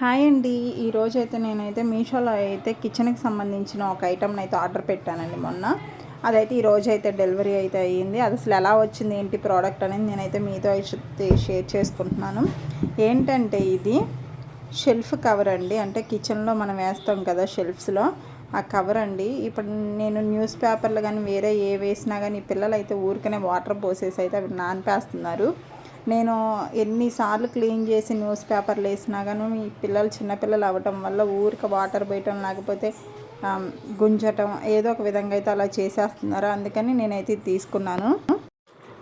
Hi అండి. ఈరోజు అయితే నేనైతే మీషోలో అయితే కిచెన్కి సంబంధించిన ఒక ఐటమ్ని అయితే ఆర్డర్ పెట్టానండి మొన్న. అదైతే ఈరోజు అయితే డెలివరీ అయితే అయ్యింది. అది అసలు ఎలా వచ్చింది ఏంటి ప్రోడక్ట్ అనేది నేనైతే మీతో అయితే షేర్ చేసుకుంటున్నాను. ఏంటంటే ఇది షెల్ఫ్ కవర్ అండి. అంటే కిచెన్లో మనం వేస్తాం కదా షెల్ఫ్స్లో ఆ కవర్ అండి. ఇప్పుడు నేను న్యూస్ పేపర్లు కానీ వేరే ఏ వేసినా కానీ పిల్లలు అయితే ఊరికనే వాటర్ పోసేసి అయితే అవి నానిపేస్తున్నారు. నేను ఎన్నిసార్లు క్లీన్ చేసి న్యూస్ పేపర్లు వేసినా కానీ మీ పిల్లలు చిన్నపిల్లలు అవ్వటం వల్ల ఊరికి వాటర్ పోయటం లేకపోతే గుంజటం ఏదో ఒక విధంగా అయితే అలా చేసేస్తున్నారు అందుకని నేనైతే ఇది తీసుకున్నాను.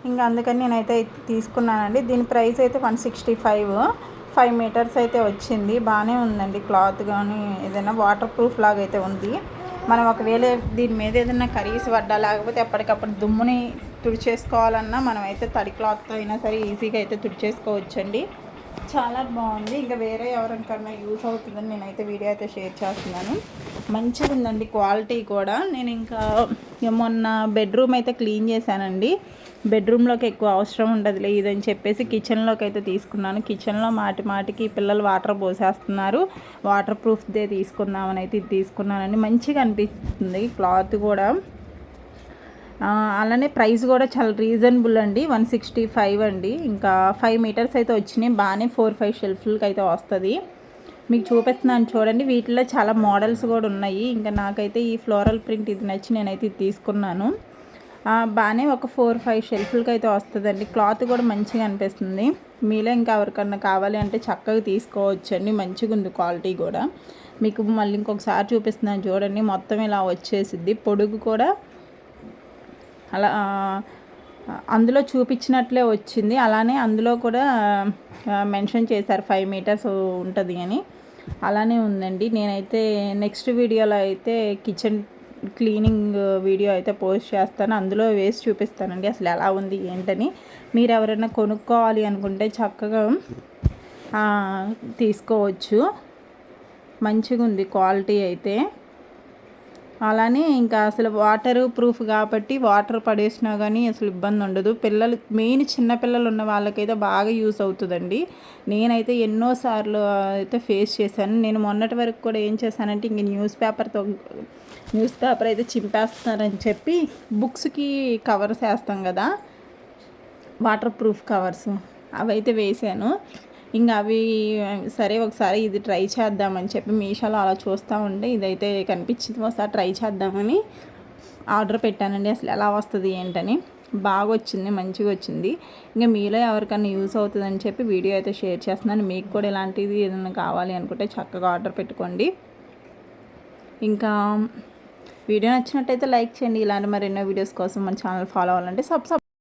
ఇంకా అందుకని నేనైతే తీసుకున్నానండి. దీని ప్రైస్ అయితే one sixty five. Five metres అయితే వచ్చింది. బాగానే ఉందండి క్లాత్ కానీ ఏదైనా వాటర్ ప్రూఫ్ లాగా అయితే ఉంది. మనం ఒకవేళ దీని మీద ఏదైనా కర్రీస్ పడ్డా లేకపోతే ఎప్పటికప్పుడు దుమ్ముని తుడిచేసుకోవాలన్నా మనం అయితే తడి క్లాత్తో అయినా సరే ఈజీగా అయితే తుడిచేసుకోవచ్చండి. చాలా బాగుంది. ఇంకా వేరే ఎవరికన్నా యూస్ అవుతుందని నేనైతే వీడియో అయితే షేర్ చేస్తున్నాను. మంచిగా ఉందండి క్వాలిటీ కూడా. నేను ఇంకా మొన్న బెడ్రూమ్ అయితే క్లీన్ చేశానండి. బెడ్రూమ్లోకి ఎక్కువ అవసరం ఉండదులే ఇదని చెప్పేసి కిచెన్లోకి అయితే తీసుకున్నాను. కిచెన్లో మాటి మాటికి పిల్లలు వాటర్ పోసేస్తున్నారు. వాటర్ ప్రూఫ్దే తీసుకుందామని అయితే ఇది తీసుకున్నానండి. మంచిగా అనిపిస్తుంది క్లాత్ కూడా. అలానే ప్రైస్ కూడా చాలా రీజనబుల్ అండి వన్ సిక్స్టీ ఫైవ్ అండి. ఇంకా ఫైవ్ మీటర్స్ అయితే వచ్చినాయి బాగానే ఫోర్ ఫైవ్ షెల్ఫ్లకి అయితే వస్తుంది. మీకు చూపిస్తున్నాను చూడండి. వీటిలో చాలా మోడల్స్ కూడా ఉన్నాయి. ఇంకా నాకైతే ఈ ఫ్లోరల్ ప్రింట్ ఇది నచ్చి నేనైతే ఇది తీసుకున్నాను. బాగానే ఒక ఫోర్ ఫైవ్ షెల్ఫ్లకి అయితే వస్తుందండి. క్లాత్ కూడా మంచిగా అనిపిస్తుంది. మీలో ఇంకా ఎవరికన్నా కావాలి అంటే చక్కగా తీసుకోవచ్చండి. మంచిగా ఉంది క్వాలిటీ కూడా. మీకు మళ్ళీ ఇంకొకసారి చూపిస్తున్నాను చూడండి. మొత్తం ఇలా వచ్చేసిద్ది. పొడుగు కూడా అలా అందులో చూపించినట్లే వచ్చింది. అలానే అందులో కూడా మెన్షన్ చేశారు. ఫైవ్ మీటర్స్ ఉంటుంది అని. అలానే ఉందండి. నేనైతే నెక్స్ట్ వీడియోలో అయితే కిచెన్ క్లీనింగ్ వీడియో అయితే పోస్ట్ చేస్తాను. అందులో వేసి చూపిస్తానండి అసలు ఎలా ఉంది ఏంటని. మీరు ఎవరైనా కొనుక్కోవాలి అనుకుంటే చక్కగా తీసుకోవచ్చు. మంచిగా ఉంది క్వాలిటీ అయితే. అలానే ఇంకా అసలు వాటర్ ప్రూఫ్ కాబట్టి వాటర్ పడేసినా కానీ అసలు ఇబ్బంది ఉండదు. పిల్లలు మెయిన్ చిన్న పిల్లలు ఉన్న వాళ్ళకైతే బాగా యూస్ అవుతుందండి. నేనైతే ఎన్నోసార్లు అయితే ఫేస్ చేశాను. నేను మొన్నటి వరకు కూడా ఏం చేశానంటే ఇంక న్యూస్ పేపర్తో న్యూస్ పేపర్ అయితే చింపేస్తున్నారని చెప్పి బుక్స్కి కవర్స్ వేస్తాం కదా వాటర్ ప్రూఫ్ కవర్స్. అవైతే వేసాను. ఇంకా అవి సరే ఒకసారి ఇది ట్రై చేద్దామని చెప్పి మీషోలో అలా చూస్తూ ఉంటే ఇదైతే కనిపించింది. ఒకసారి ట్రై చేద్దామని ఆర్డర్ పెట్టానండి. అసలు ఎలా వస్తుంది ఏంటని. బాగా వచ్చింది మంచిగా వచ్చింది. ఇంకా మీలో ఎవరికైనా యూస్ అవుతుందని చెప్పి వీడియో అయితే షేర్ చేస్తున్నాను. మీకు కూడా ఇలాంటిది ఏదైనా కావాలి అనుకుంటే చక్కగా ఆర్డర్ పెట్టుకోండి. ఇంకా వీడియో నచ్చినట్టయితే లైక్ చేయండి. ఇలాంటి మరెన్నో వీడియోస్ కోసం మన ఛానల్ ఫాలో అవ్వాలంటే సబ్